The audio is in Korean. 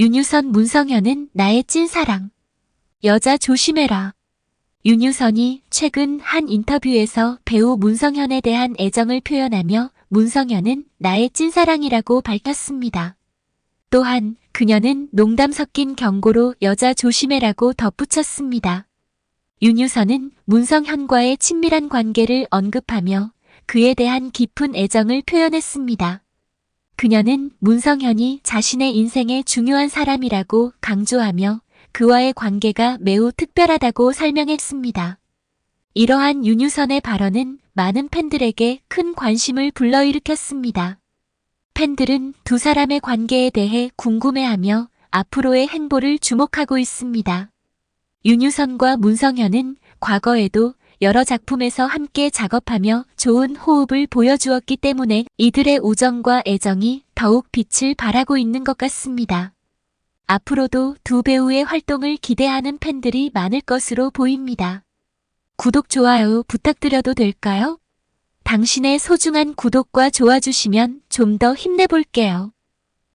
윤유선 문성현은 나의 찐사랑. 여자 조심해라. 윤유선이 최근 한 인터뷰에서 배우 문성현에 대한 애정을 표현하며 문성현은 나의 찐사랑이라고 밝혔습니다. 또한 그녀는 농담 섞인 경고로 여자 조심해라고 덧붙였습니다. 윤유선은 문성현과의 친밀한 관계를 언급하며 그에 대한 깊은 애정을 표현했습니다. 그녀는 문성현이 자신의 인생의 중요한 사람이라고 강조하며 그와의 관계가 매우 특별하다고 설명했습니다. 이러한 윤유선의 발언은 많은 팬들에게 큰 관심을 불러일으켰습니다. 팬들은 두 사람의 관계에 대해 궁금해하며 앞으로의 행보를 주목하고 있습니다. 윤유선과 문성현은 과거에도 여러 작품에서 함께 작업하며 좋은 호흡을 보여주었기 때문에 이들의 우정과 애정이 더욱 빛을 발하고 있는 것 같습니다. 앞으로도 두 배우의 활동을 기대하는 팬들이 많을 것으로 보입니다. 구독, 좋아요 부탁드려도 될까요? 당신의 소중한 구독과 좋아 주시면 좀 더 힘내볼게요.